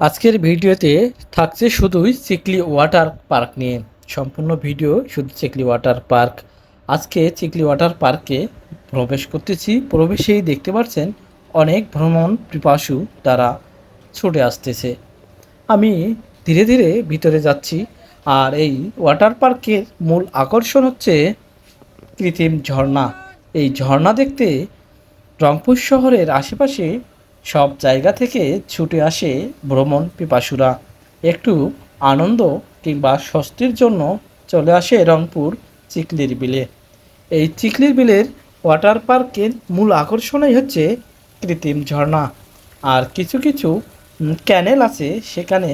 আজকের ভিডিওতে থাকছে শুধুই চিকলি ওয়াটার পার্ক নিয়ে। সম্পূর্ণ ভিডিও শুধু চিকলি ওয়াটার পার্ক। আজকে চিকলি ওয়াটার পার্কে প্রবেশ করতেছি। প্রবেশেই দেখতে পাচ্ছেন অনেক ভ্রমণ পিপাসু তারা ছুটে আসতেছে। আমি ধীরে ধীরে ভিতরে যাচ্ছি আর এই ওয়াটার পার্কের মূল আকর্ষণ হচ্ছে কৃত্রিম ঝর্ণা। এই ঝর্ণা দেখতে রংপুর শহরের আশেপাশে সব জায়গা থেকে ছুটে আসে ভ্রমণ পিপাসুরা। একটু আনন্দ কিংবা স্বস্তির জন্য চলে আসে রংপুর চিকলির বিলে। এই চিকলির বিলের ওয়াটার পার্কের মূল আকর্ষণই হচ্ছে কৃত্রিম ঝর্ণা। আর কিছু কিছু ক্যানেল আছে, সেখানে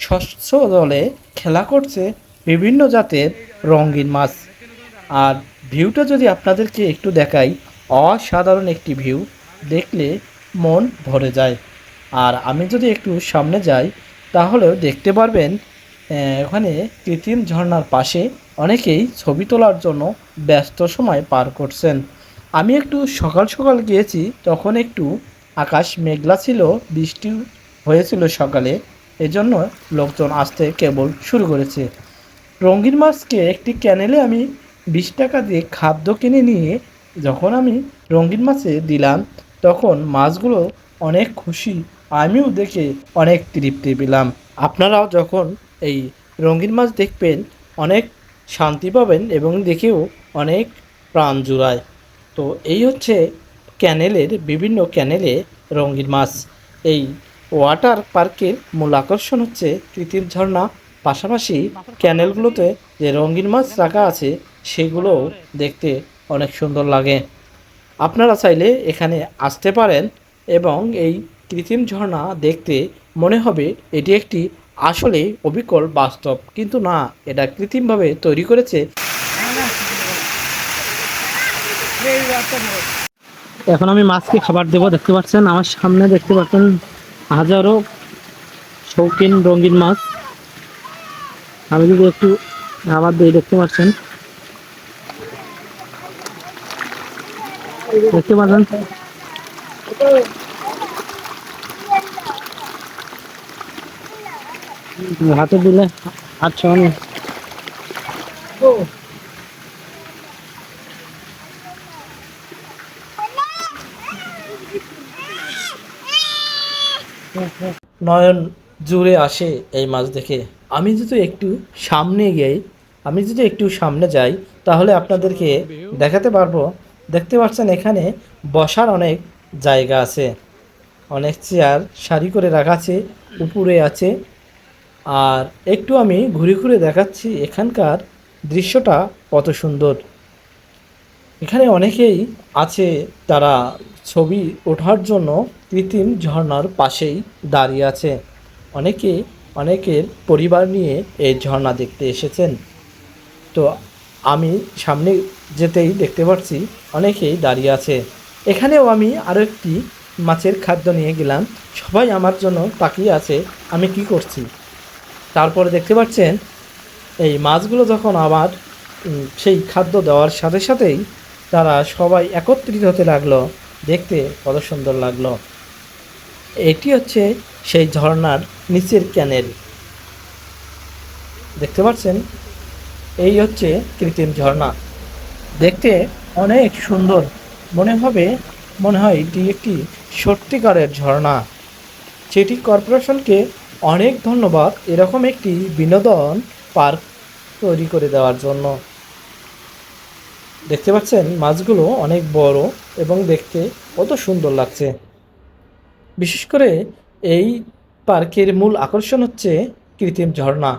স্বচ্ছ জলে খেলা করছে বিভিন্ন জাতের রঙিন মাছ। আর ভিউটা যদি আপনাদেরকে একটু দেখাই, অসাধারণ একটি ভিউ। দেখলে মন ভরে যায়। আর আমি যদি একটু সামনে যাই, তাহলেও দেখতে পারবেন ওখানে কৃত্রিম ঝর্ণার পাশে অনেকেই ছবি তোলার জন্য ব্যস্ত সময় পার করছেন। আমি একটু সকাল সকাল গিয়েছি, তখন একটু আকাশ মেঘলা ছিল, বৃষ্টি হয়েছিল সকালে, এজন্য লোকজন আসতে কেবল শুরু করেছে। রঙিন মাছকে একটি ক্যানেলে আমি বিশ টাকা দিয়ে খাদ্য কিনে নিয়ে যখন আমি রঙিন মাছে দিলাম তখন মাছগুলো অনেক খুশি, আমিও দেখে অনেক তৃপ্তি পেলাম। আপনারাও যখন এই রঙিন মাছ দেখবেন, অনেক শান্তি পাবেন এবং দেখেও অনেক প্রাণ জুড়ায়। তো এই হচ্ছে ক্যানেলের বিভিন্ন ক্যানেলে রঙিন মাছ। এই ওয়াটার পার্কের মূল আকর্ষণ হচ্ছে কৃত্রিম ঝর্ণা। পাশাপাশি ক্যানেলগুলোতে যে রঙিন মাছ রাখা আছে, সেগুলোও দেখতে অনেক সুন্দর লাগে। আপনারা চাইলে এখানে আসতে পারেন এবং এই কৃত্রিম ঝর্ণা দেখতে মনে হবে এটি একটি আসলে অবিকল বাস্তব, কিন্তু না, এটা কৃত্রিমভাবে তৈরি করেছে। এখন আমি মাছকে খাবার দেবো, দেখতে পাচ্ছেন, আমার সামনে দেখতে পাচ্ছেন হাজারো শৌখিন রঙিন মাছ। আমি যদি একটু খাবার দিই, দেখতে পাচ্ছেন। দেখতে পাচ্ছেন? হাতে দিলে আচ্ছা নয়ন জুড়ে আসে এই মাছ দেখে। আমি যদি একটু সামনে গিয়ে, আমি যদি একটু সামনে যাই, তাহলে আপনাদেরকে দেখাতে পারব দেখতে পাচ্ছেন এখানে বসার অনেক জায়গা আছে। অনেক চেয়ার সারি করে রাখা আছে, উপরে আছে। আর একটু আমি ঘুরে ঘুরে দেখাচ্ছি এখানকার দৃশ্যটা কত সুন্দর। এখানে অনেকেই আছে তারা ছবি ওঠার জন্য কৃত্রিম ঝর্ণার পাশেই দাঁড়িয়ে আছে। অনেকে অনেকের পরিবার নিয়ে এই ঝর্ণা দেখতে এসেছেন। তো আমি সামনে যেতেই দেখতে পাচ্ছি অনেকেই দাঁড়িয়ে আছে। এখানেও আমি আরও একটি মাছের খাদ্য নিয়ে গেলাম। সবাই আমার জন্য তাকিয়ে আছে, আমি কি করছি? তারপরে দেখতে পাচ্ছেন, এই মাছগুলো যখন আবার সেই খাদ্য দেওয়ার সাথে সাথেই তারা সবাই একত্রিত হতে লাগল। দেখতে কত সুন্দর লাগল। এটি হচ্ছে সেই ঝর্ণার নিচের ক্যানেল। দেখতে পাচ্ছেন এই হচ্ছে কৃত্রিম ঝর্ণা। দেখতে অনেক সুন্দর। মনে হবে, মনে হয় এটি একটি সত্যিকারের ঝর্ণা। সিটি কর্পোরেশনকে অনেক ধন্যবাদ এরকম একটি বিনোদন পার্ক তৈরি করে দেওয়ার জন্য। দেখতে পাচ্ছেন, মাছগুলো অনেক বড় এবং দেখতে কত সুন্দর লাগছে। বিশেষ করে এই পার্কের মূল আকর্ষণ হচ্ছে কৃত্রিম ঝর্ণা।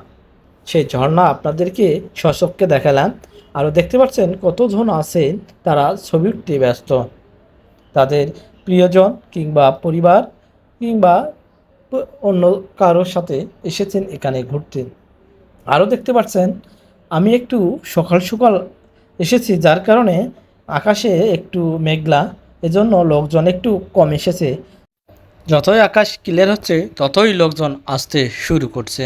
সেই ঝর্ণা আপনাদেরকে সচক্ষে দেখালাম। আরও দেখতে পাচ্ছেন কতজন আছেন তারা ছবি উঠতে ব্যস্ত। তাদের প্রিয়জন কিংবা পরিবার কিংবা অন্য কারোর সাথে এসেছেন এখানে ঘুরতে। আরও দেখতে পাচ্ছেন, আমি একটু সকাল সকাল এসেছি, যার কারণে আকাশে একটু মেঘলা, এজন্য লোকজন একটু কম এসেছে। যতই আকাশ ক্লিয়ার হচ্ছে, ততই লোকজন আসতে শুরু করছে।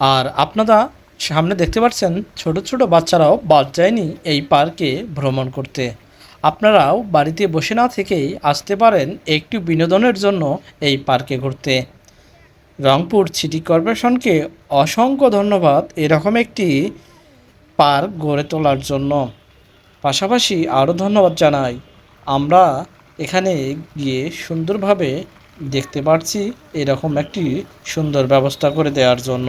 আর আপনারা সামনে দেখতে পাচ্ছেন ছোট ছোট বাচ্চারাও বাদ যায়নি এই পার্কে ভ্রমণ করতে। আপনারাও বাড়িতে বসে না থেকেই আসতে পারেন একটু বিনোদনের জন্য এই পার্কে ঘুরতে। রংপুর সিটি কর্পোরেশনকে অসংখ্য ধন্যবাদ এরকম একটি পার্ক গড়ে তোলার জন্য। পাশাপাশি আরও ধন্যবাদ জানাই। আমরা এখানে গিয়ে সুন্দরভাবে দেখতে পাচ্ছি এরকম একটি সুন্দর ব্যবস্থা করে দেওয়ার জন্য।